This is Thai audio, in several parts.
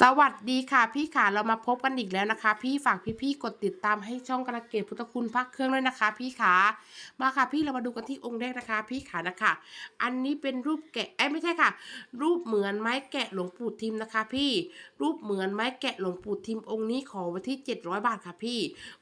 สวัสดีค่ะพี่ขาเรามาพบกันอีกแล้วนะคะ พี่ฝากพี่ๆกดติดตามให้ช่องกระเกตพุทธคุณพักเครื่องด้วยนะคะ พี่ขามาค่ะพี่เรามาดูกันที่องค์แรกนะคะ พี่ขานะคะ อันนี้เป็นรูปแกะเอ้ไม่ใช่ค่ะ รูปเหมือนไม้แกะหลวงปู่ทิมนะคะ พี่รูปเหมือนไม้แกะหลวงปู่ทิม องค์นี้ขอไว้ที่ 700 บาทค่ะพี่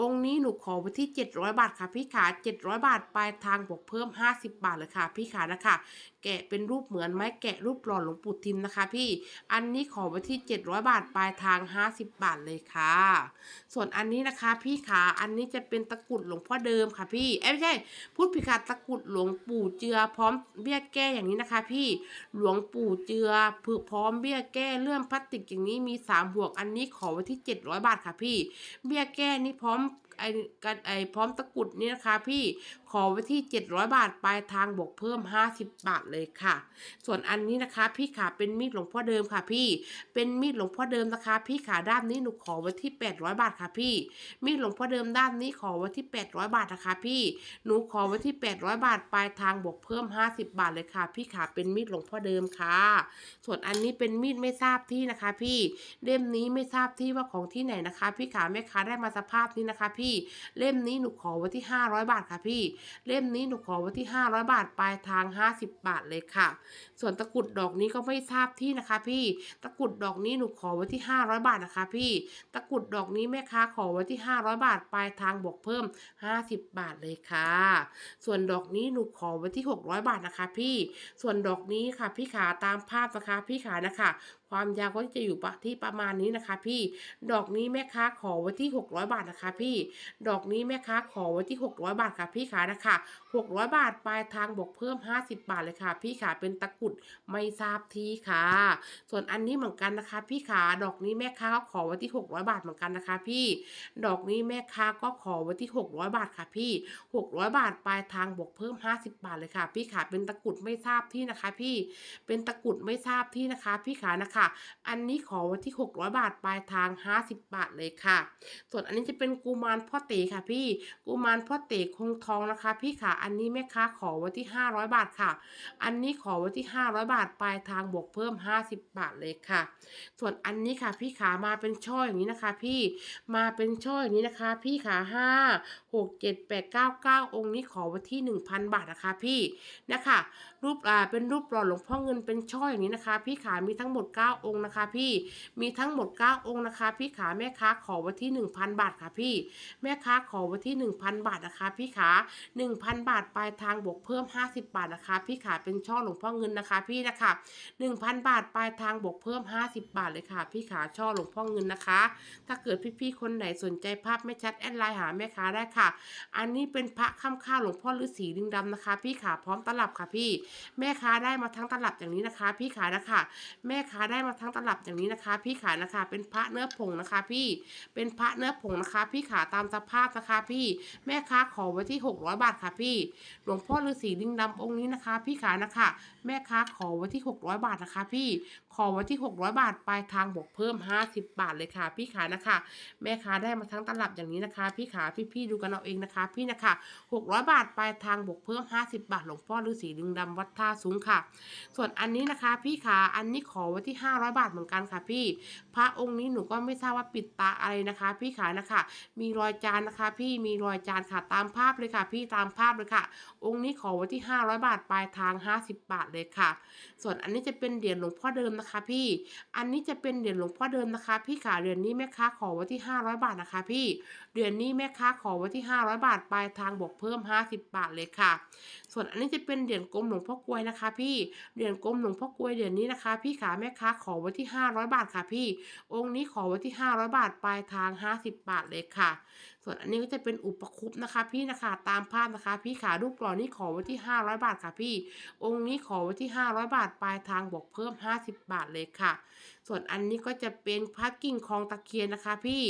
องค์นี้หนูขอไว้ที่ 700 บาทค่ะ พี่ขา700 บาทปลายทางบวกเพิ่ม 50 บาทเลยค่ะ พี่ขานะคะ แกะเป็นรูปเหมือนไม้แกะรูปหล่อหลวงปู่ทิมนะคะ พี่ อันนี้ขอไว้ที่ 700บาทปลายทาง 50 บาทเลยค่ะ ส่วนอันนี้นะคะพี่ขาอันนี้จะเป็นตะกรุดหลวงพ่อเดิมค่ะพี่เอ้ยไม่ใช่พูดผิดค่ะตะกรุดหลวงปู่เจือพร้อมเบี้ยแก้อย่างนี้นะคะ พี่หลวงปู่เจือผือพร้อมเบี้ยแก้เลื่อมพลาสติกอย่างนี้มีสามห่วงอันนี้ขอไว้ที่ 700 บาทค่ะพี่ เบี้ยแก้นี้พร้อมไอ้กันไอ้พร้อมตะกุดนี่นะคะ พี่ขอไว้ที่ 700 บาทปลายทางบวกเพิ่ม 50 บาทเลยค่ะ ส่วนอันนี้นะคะ พี่ขาเป็นมีดหลวงพ่อเดิมค่ะ พี่เป็นมีดหลวงพ่อเดิมนะคะ พี่ขาด้านนี้หนูขอไว้ที่ 800 บาทค่ะ พี่ มีดหลวงพ่อเดิมด้านนี้ขอไว้ที่ 800 บาทนะคะ พี่หนูขอไว้ที่ 800 บาทปลายทางบวกเพิ่ม 50 บาทเลยค่ะ พี่ขาเป็นมีดหลวงพ่อเดิมค่ะ ส่วนอันนี้เป็นมีดไม่ทราบที่นะคะ พี่เล่มนี้ไม่ทราบที่ว่าของที่ไหนนะคะ พี่ขาแม่ค้าได้มาสภาพนี้นะคะพี่เล่มนี้หนูขอไว้ที่ 500 บาทค่ะพี่ เล่มนี้หนูขอไว้ที่ 500 บาทปลายทาง 50 บาทเลยค่ะ ส่วนตะกุดดอกนี้ก็ไม่ทราบที่นะคะ พี่ ตะกุดดอกนี้หนูขอไว้ที่ 500 บาทนะคะ พี่ ตะกุดดอกนี้แม่ค้าขอไว้ที่ 500 บาทปลายทางบวกเพิ่ม 50 บาทเลยค่ะ ส่วนดอกนี้หนูขอไว้ที่ 600 บาทนะคะ พี่ ส่วนดอกนี้ค่ะพี่ขาตามภาพนะคะพี่ขานะคะ ความยาวก็จะอยู่ที่ประมาณนี้นะคะ พี่ ดอกนี้แม่ค้าขอไว้ที่ 600 บาทนะคะ พี่ ดอกนี้แม่ค้าขอไว้ที่ 600 บาทค่ะพี่ขานะคะ600 บาทปลายทางบวกเพิ่ม 50 บาทเลยค่ะ พี่ขาเป็นตะกุดไม่ทราบที่ค่ะ ส่วนอันนี้เหมือนกันนะคะ พี่ขาดอกนี้แม่ค้าก็ขอไว้ที่ 600 บาทเหมือนกันนะคะ พี่ ดอกนี้แม่ค้าก็ขอไว้ที่ 600 บาทค่ะพี่ 600 บาทปลายทางบวกเพิ่ม 50 บาทเลยค่ะ พี่ขาเป็นตะกุดไม่ทราบที่นะคะ พี่เป็นตะกุดไม่ทราบที่นะคะ พี่ขานะคะอันนี้ขอไว้ที่ 600 บาทปลายทาง 50 บาทเลยค่ะ ส่วนอันนี้จะเป็นกุมารพ่อเต๋ค่ะพี่กุมารพ่อเต๋คงทองนะคะ พี่ขาอันนี้แม่ค้าขอไว้ที่ 500 บาทค่ะ อันนี้ขอไว้ที่ 500 บาทปลายทางบวกเพิ่ม 50 บาทเลยค่ะ ส่วนอันนี้ค่ะพี่ขามาเป็นช่ออย่างนี้นะคะ พี่มาเป็นช่ออย่างนี้นะคะ พี่ขาห้าหกเจ็ดแปดเก้าเก้าองค์นี้ขอไว้ที่หนึ่งพันบาทนะคะพี่นะคะรูปอ่าเป็นรูปหล่อหลวงพ่อเงินเป็นช่ออย่างนี้นะคะ พี่ขามีทั้งหมด9 องค์นะคะ พี่มีทั้งหมด 9 องค์นะคะ พี่ขาแม่ค้าขอไว้ที่ 1,000 บาทค่ะพี่ แม่ค้าขอไว้ที่ 1,000 บาทนะคะ พี่ขา 1,000 บาทปลายทางบวกเพิ่ม 50 บาทนะคะ พี่ขาเป็นช่อหลวงพ่อเงินนะคะ พี่นะคะ 1,000 บาทปลายทางบวกเพิ่ม 50 บาทเลยค่ะ พี่ขาช่อหลวงพ่อเงินนะคะ ถ้าเกิดพี่ๆคนไหนสนใจภาพไม่ชัดแอดไลน์หาแม่ค้าได้ค่ะ อันนี้เป็นพระข้ามข้าหลวงพ่อฤาษีลิงดำนะคะ พี่ขาพร้อมตลับค่ะพี่ แม่ค้าได้มาทั้งตลับอย่างนี้นะคะ พี่ขานะคะ แม่ค้าได้ได้มาทั้งตลับอย่างนี้นะคะ พี่ขานะคะ เป็นพระเนื้อผงนะคะ พี่เป็นพระเนื้อผงนะคะ พี่ขาตามสภาพนะคะ พี่แม่ค้าขอไว้ที่ 600 บาทค่ะพี่ หลวงพ่อฤาษีลิงดำองค์นี้นะคะ พี่ขานะคะ แม่ค้าขอไว้ที่ 600 บาทนะคะ พี่ขอไว้ที่ 600 บาทปลายทางบวกเพิ่ม 50 บาทเลยค่ะ พี่ขานะคะ แม่ค้าได้มาทั้งตลับอย่างนี้นะคะ พี่ขาพี่ๆดูกันเอาเองนะคะ พี่นะคะ 600 บาทปลายทางบวกเพิ่ม 50 บาทหลวงพ่อฤาษีลิงดำวัดท่าสูงค่ะ ส่วนอันนี้นะคะ พี่ขาอันนี้ขอไว้ที่500 บาทเหมือนกันค่ะพี่ พระองค์นี้หนูก็ไม่ทราบว่าปิดตาอะไรนะคะ พี่ขานะคะ มีรอยจานนะคะ พี่มีรอยจานค่ะตามภาพเลยค่ะ พี่ตามภาพเลยค่ะ องค์นี้ขอไว้ที่ 500 บาทปลายทาง 50 บาทเลยค่ะ ส่วนอันนี้จะเป็นเหรียญหลวงพ่อเดิมนะคะ พี่ อันนี้จะเป็นเหรียญหลวงพ่อเดิมนะคะ พี่ขาเหรียญนี้แม่ค้าขอไว้ที่ 500 บาทนะคะ พี่เหรียญนี้แม่ค้าขอไว้ที่ 500 บาทปลายทางบวกเพิ่ม 50 บาทเลยค่ะ ส่วนอันนี้จะเป็นเหรียญกลมหลวงพ่อกลวยนะคะ พี่เหรียญกลมหลวงพ่อกลวยเหรียญนี้นะคะ พี่ขาแม่ค้าขอไว้ที่ 500 บาทค่ะพี่ องค์นี้ขอไว้ที่ 500 บาท ปลายทาง 50 บาทเลยค่ะ ส่วนอันนี้ก็จะเป็นอุปคุปนะคะ พี่นะคะตามภาพนะคะ พี่ขารูปหล่อนี้ขอไว้ที่ 500 บาทค่ะพี่ องค์นี้ขอไว้ที่ 500 บาทปลายทางบวกเพิ่ม 50 บาทเลยค่ะ ส่วนอันนี้ก็จะเป็นพระกิ่งคลองตะเคียนนะคะ พี่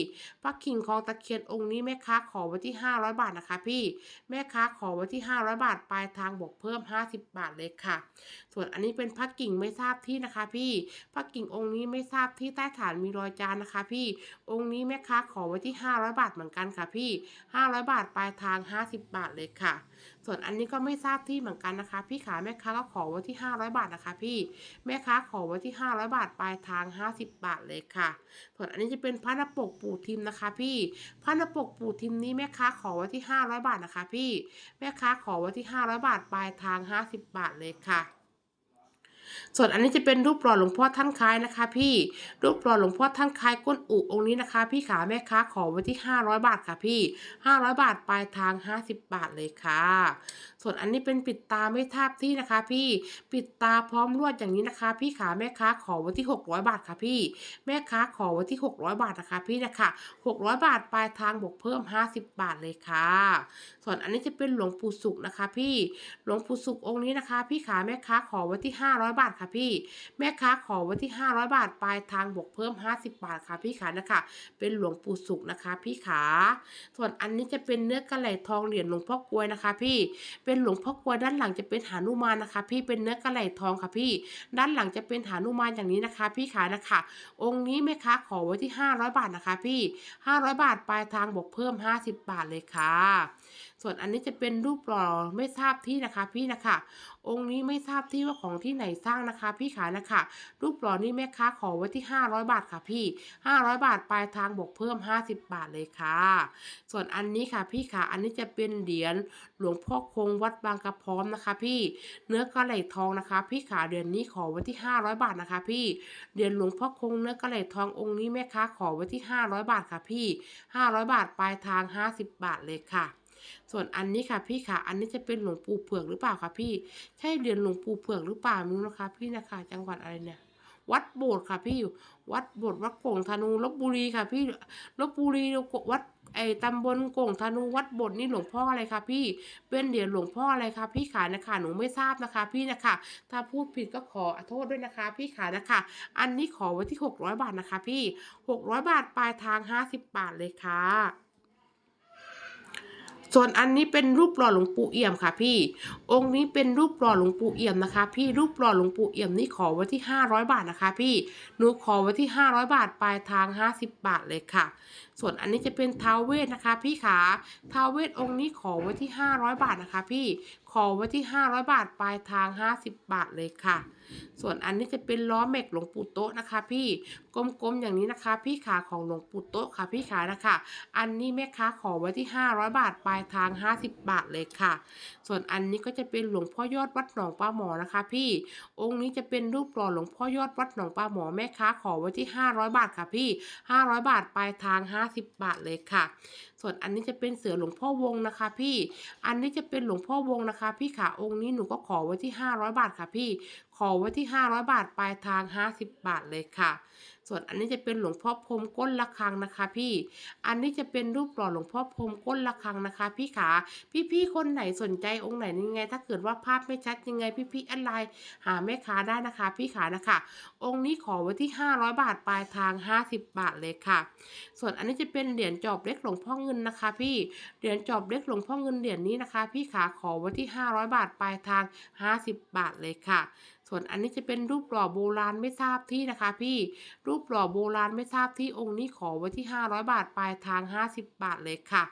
พระกิ่งคลองตะเคียนองค์นี้แม่ค้าขอไว้ที่ 500 บาทนะคะ พี่แม่ค้าขอไว้ที่ 500 บาทปลายทางบวกเพิ่ม 50 บาทเลยค่ะ ส่วนอันนี้เป็นพระกิ่งไม่ทราบที่นะคะ พี่พระกิ่งองค์นี้ไม่ทราบที่ใต้ฐานมีรอยจานนะคะ พี่องค์นี้แม่ค้าขอไว้ที่ 500 บาทเหมือนกันค่ะค่ะพี่ 500 บาทปลายทาง 50 บาทเลยค่ะ ส่วนอันนี้ก็ไม่ทราบที่เหมือนกันนะคะ พี่ขาแม่ค้าก็ขอไว้ที่ 500 บาทนะคะ พี่แม่ค้าขอไว้ที่ 500 บาทปลายทาง 50 บาทเลยค่ะ ส่วนอันนี้จะเป็นพระนปกปู่ทิมนะคะ พี่พระนปกปู่ทิมนี้แม่ค้าขอไว้ที่ 500 บาทนะคะ พี่แม่ค้าขอไว้ที่ 500 บาทปลายทาง 50 บาทเลยค่ะ ส่วนอันนี้จะเป็นรูปหล่อหลวงพ่อท่านคล้ายนะคะ พี่รูปหล่อหลวงพ่อท่านคล้ายก้นอุองค์นี้นะคะ พี่ขาแม่ค้าขอไว้ที่ 500 บาทค่ะพี่ 500 บาทปลายทาง 50 บาทเลยค่ะ ส่วนอันนี้เป็นปิดตาไม่ทาบที่นะคะ พี่ปิดตาพร้อมลวดอย่างนี้นะคะ พี่ขาแม่ค้าขอไว้ที่ 600 บาทค่ะพี่ แม่ค้าขอไว้ที่ 600 บาทนะคะ พี่นะคะ600 บาทปลายทางบวกเพิ่ม 50 บาทเลยค่ะ ส่วนอันนี้จะเป็นหลวงปู่สุขนะคะ พี่หลวงปู่สุของค์นี้นะคะ พี่ขาแม่ค้าขอไว้ที่ 500 บาทค่ะพี่ แม่ค้าขอไว้ที่ 500 บาทปลายทางบวกเพิ่ม 50 บาทค่ะพี่ขานะคะ เป็นหลวงปู่สุขนะคะ พี่ขาส่วนอันนี้จะเป็นเนื้อกระไหลทองเหรียญหลวงพ่อกลวยนะคะ พี่เป็น็นหลวงพ่อกลวด้านหลังจะเป็นหานุมานนะคะ พี่เป็นเนื้อกระไหลทองค่ะพี่ ด้านหลังจะเป็นหานุมานอย่างนี้นะคะ พี่ขานะคะ องค์นี้แม่ค้าขอไว้ที่ 500 บาทนะคะ พี่ 500 บาทปลายทางบวกเพิ่ม 50 บาทเลยค่ะ ส่วนอันนี้จะเป็นรูปหล่อไม่ทราบที่นะคะ พี่นะคะ องค์นี้ไม่ทราบที่ว่าของที่ไหนสร้างนะคะ พี่ขานะคะ รูปหล่อนี้แม่ค้าขอไว้ที่ 500 บาทค่ะพี่ 500 บาทปลายทางบวกเพิ่ม 50 บาทเลยค่ะ ส่วนอันนี้ค่ะพี่ขาอันนี้จะเป็นเหรียญหลวงพ่อคงวัดบางกระพร้อมนะคะ พี่ เนื้อกระไหลทองนะคะ พี่ขาเดือนนี้ขอไว้ที่ 500 บาทนะคะ พี่เหรียญหลวงพ่อคงเนื้อกระไหลทององค์นี้แม่ค้าขอไว้ที่ 500 บาทค่ะพี่ 500 บาทปลายทาง 50 บาทเลยค่ะ ส่วนอันนี้ค่ะพี่ค่ะ อันนี้จะเป็นหลวงปู่เผือกหรือเปล่าคะพี่ ใช่เรียญหลวงปู่เผือกหรือเปล่าม่รู้นะคะ พี่นะคะ จังหวัดอะไรเนี่ย วัดโบสถ์ค่ะพี่ วัดโบสถ์วัดโก่งธนูลบบุรีค่ะ พี่ลบบุรีวัดไอ้ตำบลโก่งธนูวัดโบสถ์นี่หลวงพ่ออะไรคะพี่เป็นเหรียญหลวงพ่ออะไรคะพี่ขานะคะหนูไม่ทราบนะคะ พี่นะคะ ถ้าพูดผิดก็ขอโทษด้วยนะคะ พี่ขานะคะ อันนี้ขอไว้ที่ 600 บาทนะคะ พี่ 600 บาทปลายทาง 50 บาทเลยค่ะ ส่วนอันนี้เป็นรูปหล่อหลวงปู่เอี่ยมค่ะพี่ องค์นี้เป็นรูปหล่อหลวงปู่เอี่ยมนะคะ พี่รูปหล่อหลวงปู่เอี่ยมนี่ขอไว้ที่ 500 บาทนะคะ พี่หนูขอไว้ที่ 500 บาทปลายทาง 50 บาทเลยค่ะส่วนอันนี้จะเป็นท้าวเวทนะคะ พี่ขาท้าวเวทองค์นี้ขอไว้ที่ 500 บาทนะคะ พี่ขอไว้ที่ 500 บาทปลายทาง 50 บาทเลยค่ะ ส่วนอันนี้จะเป็นล้อแม็กหลวงปู่โต๊ะนะคะ พี่กลมๆอย่างนี้นะคะ พี่ขาของหลวงปู่โต๊ะค่ะพี่ขานะคะ อันนี้แม่ค้าขอไว้ที่ 500 บาทปลายทาง 50 บาทเลยค่ะ ส่วนอันนี้ก็จะเป็นหลวงพ่อยอดวัดหนองปลาหมอนะคะ พี่องค์นี้จะเป็นรูปหล่อหลวงพ่อยอดวัดหนองปลาหมอแม่ค้าขอไว้ที่ 500 บาทค่ะพี่ 500 บาทปลายทาง50 บาทเลยค่ะ ส่วนอันนี้จะเป็นเสือหลวงพ่อวงนะคะ พี่ อันนี้จะเป็นหลวงพ่อวงนะคะ พี่ขาองค์นี้หนูก็ขอไว้ที่ 500 บาทค่ะพี่ ขอไว้ที่ 500 บาทปลายทาง 50 บาทเลยค่ะ ส่วนอันนี้จะเป็นหลวงพ่อพรมก้นละคังนะคะ พี่ อันนี้จะเป็นรูปหล่อหลวงพ่อพรมก้นละคังนะคะ พี่ขาพี่ๆคนไหนสนใจองค์ไหนยังไง ถ้าเกิดว่าภาพไม่ชัดยังไงพี่ๆอะไรหาแม่ค้าได้นะคะ พี่ขานะคะ องค์นี้ขอไว้ที่ 500 บาทปลายทาง 50 บาทเลยค่ะ ส่วนอันนี้จะเป็นเหรียญจอบเล็กหลวงพ่อเงินนะคะ พี่เหรียญจอบเล็กหลวงพ่อเงินเหรียญนี้นะคะ พี่ขาขอไว้ที่ 500 บาทปลายทาง 50 บาทเลยค่ะ ส่วนอันนี้จะเป็นรูปหล่อโบราณไม่ทราบที่นะคะ พี่รูปหล่อโบราณไม่ทราบที่องค์นี้ขอไว้ที่ 500 บาทปลายทาง 50 บาทเลยค่ะ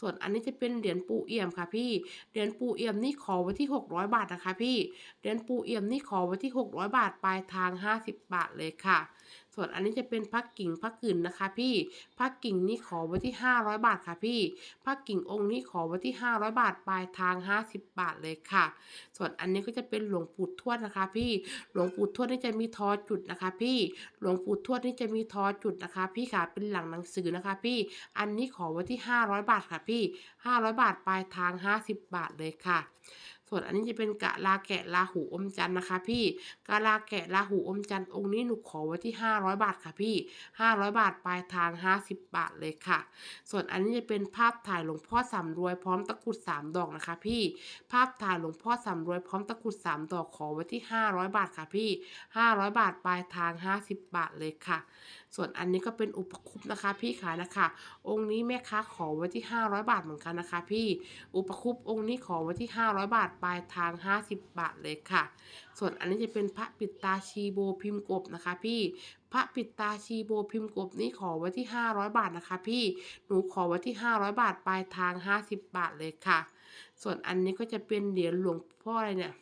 ส่วนอันนี้จะเป็นเหรียญปูเอี่ยมค่ะพี่เหรียญปูเอี่ยมนี่ขอไว้ที่ 600 บาทนะคะ พี่เหรียญปูเอี่ยมนี่ขอไว้ที่ 600 บาทปลายทาง 50 บาทเลยค่ะ ส่วนอันนี้จะเป็นพักกิ่งพักกึ่นนะคะ พี่พักกิ่งนี่ขอไว้ที่ 500 บาทค่ะพี่พักกิ่งองค์นี้ขอไว้ที่ 500 บาทปลายทาง 50 บาทเลยค่ะ ส่วนอันนี้ก็จะเป็นหลวงปู่ทวดนะคะ พี่หลวงปู่ทวดนี่จะมีทอจุดนะคะ พี่หลวงปู่ทวดนี่จะมีทอจุดนะคะ พี่ค่ะเป็นหลังหนังสือนะคะ พี่อันนี้ขอไว้ที่ 500 บาทค่ะพี่ 500 บาทปลายทาง 50 บาทเลยค่ะ ส่วนอันนี้จะเป็นกะลาแกะลาหูอมจันนะคะ พี่กะลาแกะลาหูอมจันองค์นี้หนูขอไว้ที่ 500 บาทค่ะพี่ 500 บาทปลายทาง 50 บาทเลยค่ะ ส่วนอันนี้จะเป็นภาพถ่ายหลวงพ่อสำรวยพร้อมตะกรุดสามดอกนะคะ พี่ ภาพถ่ายหลวงพ่อสำรวยพร้อมตะกรุดสามดอกขอไว้ที่ 500 บาทค่ะพี่ 500 บาทปลายทาง 50 บาทเลยค่ะ ส่วนอันนี้ก็เป็นอุปคุปนะคะพี่ขานะคะ องค์นี้แม่ค้าขอไว้ที่ 500 บาทเหมือนกันนะคะ พี่ อุปคุปองค์นี้ขอไว้ที่ 500 บาทปลายทาง 50 บาทเลยค่ะ ส่วนอันนี้จะเป็นพระปิดตาชีโบพิมพ์กบนะคะ พี่พระปิดตาชีโบพิมพ์กบนี่ขอไว้ที่ 500 บาทนะคะ พี่หนูขอไว้ที่ 500 บาทปลายทาง 50 บาทเลยค่ะ ส่วนอันนี้ก็จะเป็นเหรียญหลวงพ่ออะไรเนี่ย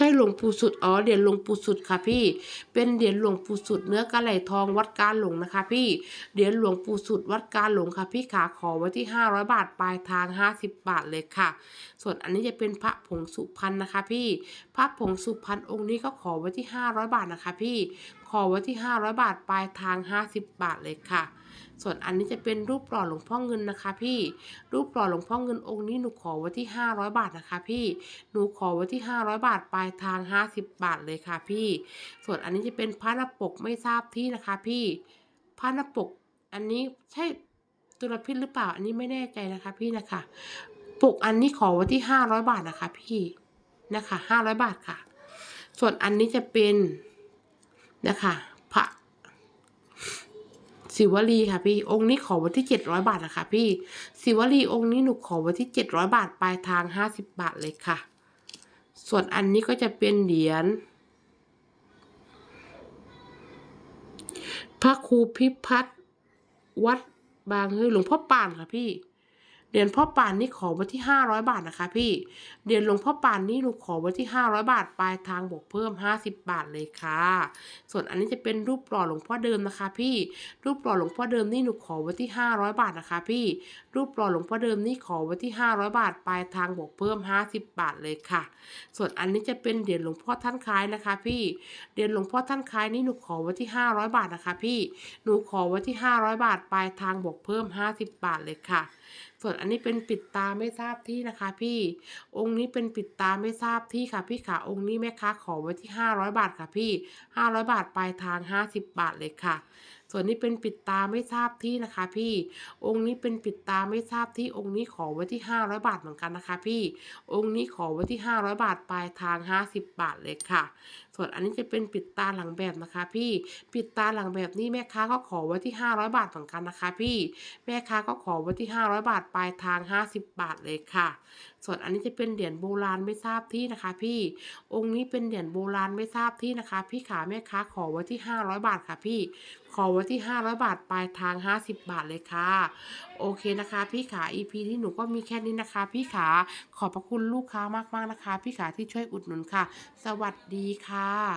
ใช่หลวงปู่สุดอ๋อเหรียญหลวงปู่สุดค่ะพี่ เป็นเหรียญหลวงปู่สุดเนื้อกระไหลทองวัดการหลงนะคะ พี่เหรียญหลวงปู่สุดวัดการหลงค่ะพี่ขาขอไว้ที่ 500 บาทปลายทาง 50 บาทเลยค่ะ ส่วนอันนี้จะเป็นพระผงสุพรรณนะคะ พี่ พระผงสุพรรณองค์นี้ก็ขอไว้ที่ 500 บาทนะคะ พี่ ขอไว้ที่ 500 บาทปลายทาง 50 บาทเลยค่ะ ส่วนอันนี้จะเป็นรูปหล่อหลวงพ่อเงินนะคะ พี่ รูปหล่อหลวงพ่อเงินองค์นี้หนูขอไว้ที่ 500 บาทนะคะ พี่ หนูขอไว้ที่ 500 บาทปลายทาง 50 บาทเลยค่ะพี่ ส่วนอันนี้จะเป็นพระนปกไม่ทราบที่นะคะ พี่ พระนปก อันนี้ใช่ตุลพิษหรือเปล่า อันนี้ไม่แน่ใจนะคะ พี่นะคะ ปกอันนี้ขอไว้ที่ 500 บาทนะคะ พี่ นะคะ 500 บาทค่ะ ส่วนอันนี้จะเป็นนะคะ ศิวลีค่ะพี่องค์นี้ขอไว้ที่เจ็ดร้อยบาทนะคะพี่ศิวลีองค์นี้หนูขอไว้ที่เจ็ดร้อยบาทปลายทางห้าสิบบาทเลยค่ะ ส่วนอันนี้ก็จะเป็นเหรียญพระครูพิพัฒน์วัดบางเฮ้ยหลวงพ่อป่านค่ะพี่ เหรียญพ่อป่านนี่ขอไว้ที่ห้าร้อยบาทนะคะ พี่ เหรียญหลวงพ่อป่านนี่หนูขอไว้ที่ห้าร้อยบาท ปลายทางบวกเพิ่มห้าสิบบาทเลยค่ะ ส่วนอันนี้จะเป็นรูปหล่อหลวงพ่อเดิมนะคะ พี่ รูปหล่อหลวงพ่อเดิมนี่หนูขอไว้ที่ห้าร้อยบาทนะคะ พี่ รูปหล่อหลวงพ่อเดิมนี่ขอไว้ที่ห้าร้อยบาท ปลายทางบวกเพิ่มห้าสิบบาทเลยค่ะ ส่วนอันนี้จะเป็นเหรียญหลวงพ่อท่านคล้ายนะคะ พี่ เหรียญหลวงพ่อท่านคล้ายนี่หนูขอไว้ที่ห้าร้อยบาทนะคะ พี่ หนูขอไว้ที่ห้าร้อยบาท ปลายทางบวกเพิ่มห้าสิบบาทเลยค่ะ ส่วนอันนี้เป็นปิดตาไม่ทราบที่นะคะ พี่ องค์นี้เป็นปิดตาไม่ทราบที่ค่ะ พี่ขาองค์นี้แม่ค้าขอไว้ที่ห้าร้อยบาทค่ะพี่ห้าร้อยบาทปลายทางห้าสิบบาทเลยค่ะ ส่วนนี้เป็นปิดตาไม่ทราบที่นะคะ พี่ องค์นี้เป็นปิดตาไม่ทราบที่องค์นี้ขอไว้ที่ห้าร้อยบาทเหมือนกันนะคะ พี่ องค์นี้ขอไว้ที่ห้าร้อยบาทปลายทางห้าสิบบาทเลยค่ะ ส่วนอันนี้จะเป็นปิดตาหลังแบบนะคะ พี่ ปิดตาหลังแบบนี้แม่ค้าก็ขอไว้ที่ห้าร้อยบาทเหมือนกันนะคะ พี่ แม่ค้าก็ขอไว้ที่ห้าร้อยบาทปลายทางห้าสิบบาทเลยค่ะ ส่วนอันนี้จะเป็นเหรียญโบราณไม่ทราบที่นะคะ พี่ องค์นี้เป็นเหรียญโบราณไม่ทราบที่นะคะ พี่ขาแม่ค้าขอไว้ที่ห้าร้อยบาทค่ะพี่ ขอไว้ที่ห้าร้อยบาท ปลายทางห้าสิบบาทเลยค่ะ โอเคนะคะ พี่ขา EP ที่หนูก็มีแค่นี้นะคะ พี่ขา ขอบพระคุณลูกค้ามากๆนะคะ พี่ขาที่ช่วยอุดหนุนค่ะ สวัสดีค่ะ